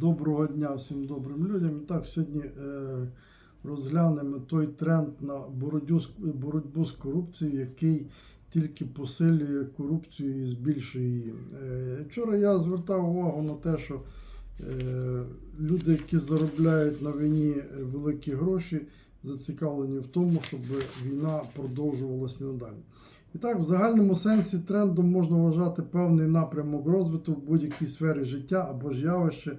Доброго дня всім добрим людям. Так, сьогодні е, розглянемо той тренд на боротьбу боротьбу з корупцією, який тільки посилює корупцію і збільшує її. Е, вчора я звертав увагу на те, що е, люди, які заробляють на війні великі гроші, зацікавлені в тому, щоб війна продовжувалася надалі. І так, в загальному сенсі трендом можна вважати певний напрямок розвитку в будь-якій сфері життя або ж явище,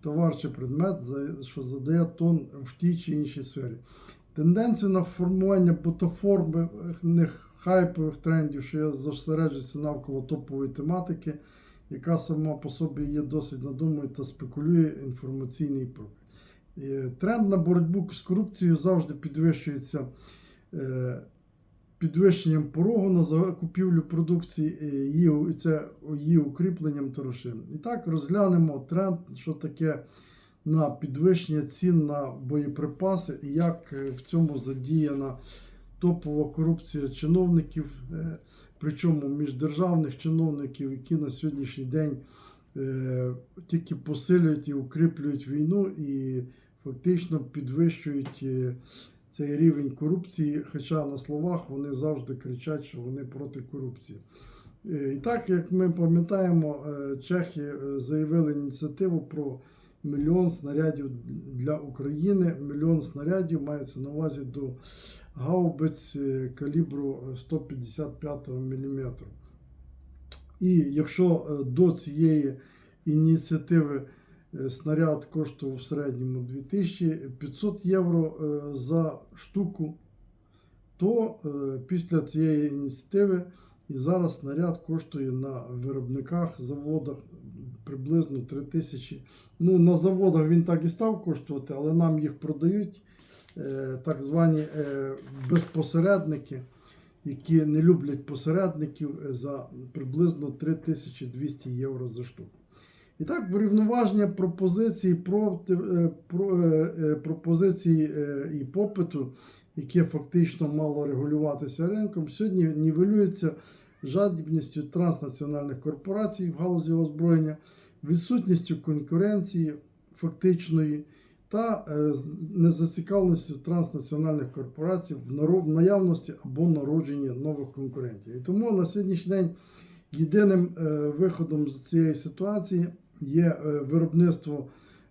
товар чи предмет, що задає тон в тій чи іншій сфері. Тенденцію на формування бутафорних хайпових трендів, що зосереджується навколо топової тематики, яка сама по собі є досить надумою та спекулює інформаційний профіль. Е, Тренд на боротьбу з корупцією завжди підвищується. Підвищенням порогу на закупівлю продукції, е, її, це її укріпленням та. І так розглянемо тренд, що таке на підвищення цін на боєприпаси і як е, в цьому задіяна топова корупція чиновників, е, причому міждержавних чиновників, які на сьогоднішній день тільки посилюють і укріплюють війну і фактично підвищують. Цей рівень корупції, хоча на словах вони завжди кричать, що вони проти корупції. Е, І так, як ми пам'ятаємо, е, чехи е, заявили ініціативу про мільйон снарядів для України. Мільйон снарядів мається на увазі до гаубиць калібру 155 мм. І якщо до цієї ініціативи снаряд коштував в середньому 2500 євро е, за штуку, то е, після цієї ініціативи і зараз снаряд коштує на виробниках, заводах приблизно 3000. Ну, на заводах він так і став коштувати, але нам їх продають е, так звані е, безпосередники, які не люблять посередників е, за приблизно 3200 євро за штуку. І так, врівноваження пропозиції проти, е, про, е, е, пропозиції і попиту, яке фактично мало регулюватися ринком, сьогодні нівелюється жадібністю транснаціональних корпорацій в галузі озброєння, відсутністю конкуренції фактичної та незацікавленістю транснаціональних корпорацій в наявності або народженні нових конкурентів. І тому на сьогоднішній день єдиним виходом з цієї ситуації є е, виробництво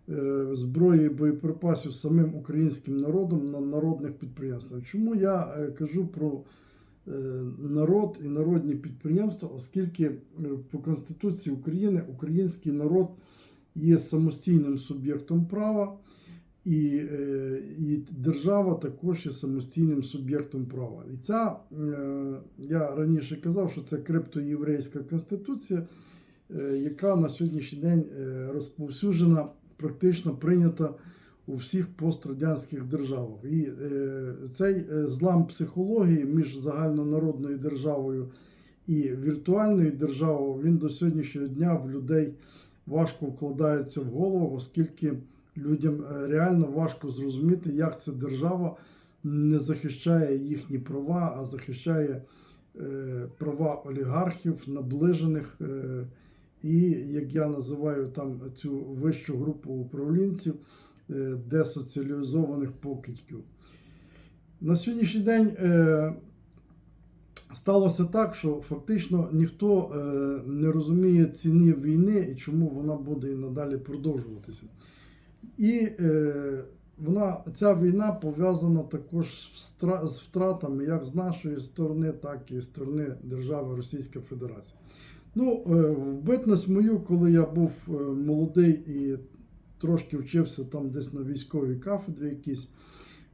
е, зброї і боєприпасів самим українським народом на народних підприємствах. Чому я е, кажу про народ і народні підприємства, оскільки по Конституції України український народ є самостійним суб'єктом права. І, і держава також є самостійним суб'єктом права. І ця, я раніше казав, що це криптоєврейська конституція, яка на сьогоднішній день е, розповсюджена, практично прийнята у всіх пострадянських державах. І е, цей е, злам психології між загальнонародною державою і віртуальною державою, він до сьогоднішнього дня в людей важко вкладається в голову, оскільки людям е, реально важко зрозуміти, як ця держава не захищає їхні права, а захищає е, права олігархів, наближених. І, як я називаю там цю вищу групу управлінців, е, десоціалізованих покидьків. На сьогоднішній день е, сталося так, що фактично ніхто е, не розуміє ціни війни і чому вона буде і надалі продовжуватися. І вона, ця війна пов'язана також з втратами як з нашої сторони, так і з сторони держави Російська Федерація. Ну, е, в битність мою, коли я був е, молодий і трошки вчився там десь на військовій кафедрі якійсь,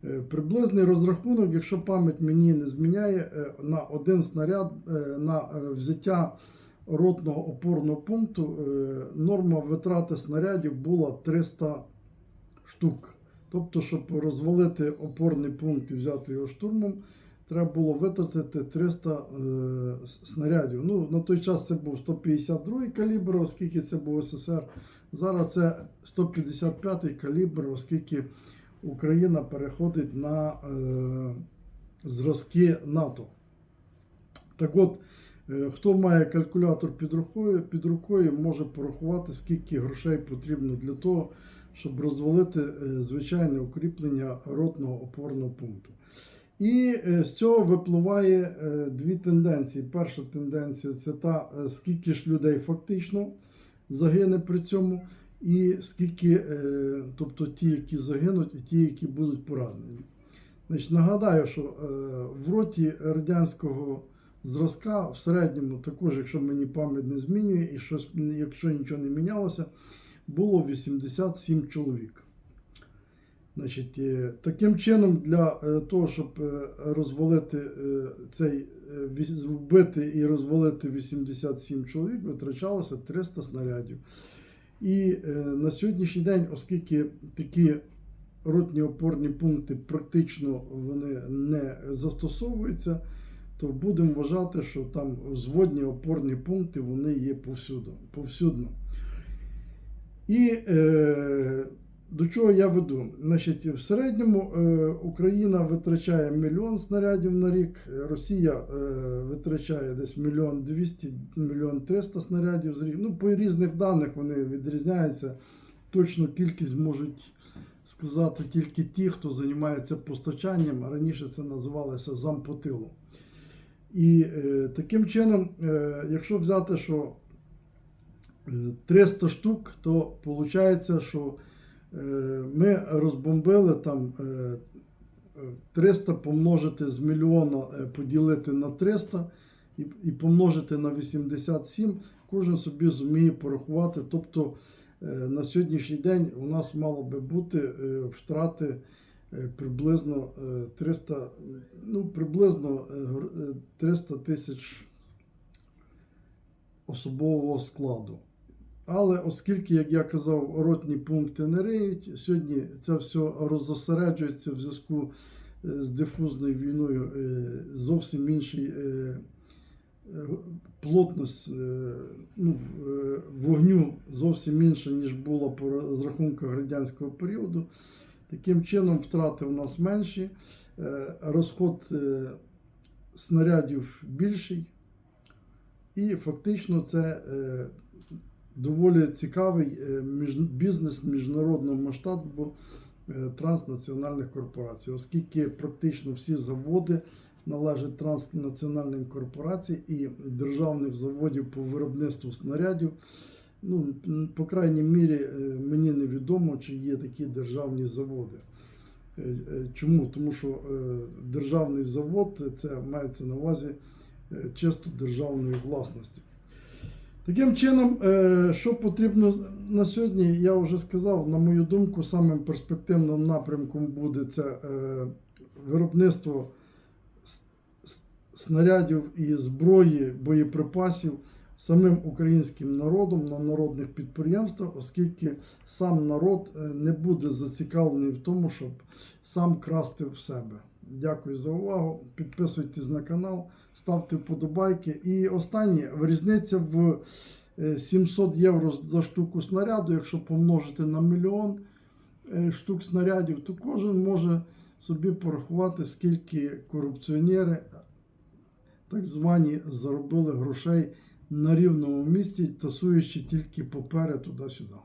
е, приблизний розрахунок, якщо пам'ять мені не зміняє, на один снаряд на взяття ротного опорного пункту норма витрати снарядів була 300 штук. Тобто, щоб розвалити опорний пункт і взяти його штурмом, треба було витратити 300 е, снарядів. Ну, на той час це був 152 калібр, оскільки це був СССР. Зараз це 155 калібр, оскільки Україна переходить на е, зразки НАТО. Так от, Е, Хто має калькулятор під рукою, під рукою може порахувати, скільки грошей потрібно для того, щоб розвалити е, звичайне укріплення ротного опорного пункту. І е, з цього випливає е, дві тенденції. Перша тенденція це та, е, скільки ж людей фактично загине при цьому, і скільки, тобто ті, які загинуть, і ті, які будуть поранені. Значить, нагадаю, що в роті радянського зразка в середньому, також, якщо мені пам'ять не змінює, і щось, якщо нічого не мінялося, було 87 чоловік. Значить, таким чином, для е, того, щоб е, розвалити е, цей вбити і розвалити 87 чоловік, витрачалося 300 снарядів. І на сьогоднішній день, оскільки такі ротні опорні пункти практично вони не застосовуються, то будемо вважати, що там взводні опорні пункти вони є повсюду, повсюдно. І е, до чого я веду? Значить, в середньому е, Україна витрачає мільйон снарядів на рік, Росія е, витрачає десь мільйон двісті, мільйон триста снарядів з рік. Ну, по різних даних вони відрізняються. Точну кількість можуть сказати тільки ті, хто займається постачанням. Раніше це називалося зампотилу. І е, таким чином, якщо взяти, що е, 300 штук, то виходить, що ми розбомбили там е, е, 300 помножити з мільйона, е, поділити на 300 і, помножити на 87, кожен собі зуміє порахувати. Тобто е, на сьогоднішній день у нас мало би бути е, втрати е, приблизно е, 300, ну, приблизно е, гр- е, 300 тисяч особового складу. Але оскільки, як я казав, ротні пункти не риють, сьогодні це все розосереджується в зв'язку е, з дифузною війною е, зовсім інший е, плотність ну, вогню зовсім інша, ніж була по розрахунках радянського періоду. Таким чином, втрати у нас менші, розход снарядів більший. І фактично це доволі цікавий е, бізнес міжнародного масштабу е, транснаціональних корпорацій, оскільки практично всі заводи належать транснаціональним корпораціям і державних заводів по виробництву снарядів. Ну, по крайній мірі, е, мені невідомо, чи є такі державні заводи. Чому? Тому що державний завод це мається на увазі чисто державної власності. Таким чином, е, що потрібно на сьогодні, я вже сказав, на мою думку, самим перспективним напрямком буде це е, виробництво снарядів і зброї, боєприпасів самим українським народом на народних підприємствах, оскільки сам народ е, не буде зацікавлений в тому, щоб сам красти в себе. Дякую за увагу. Підписуйтесь на канал, ставте вподобайки. І останнє різниця в е, 700 євро за штуку снаряду, якщо помножити на мільйон е, штук снарядів, то кожен може собі порахувати, скільки корупціонери, так звані, заробили грошей на рівному місці, тасуючи тільки папери туди-сюди.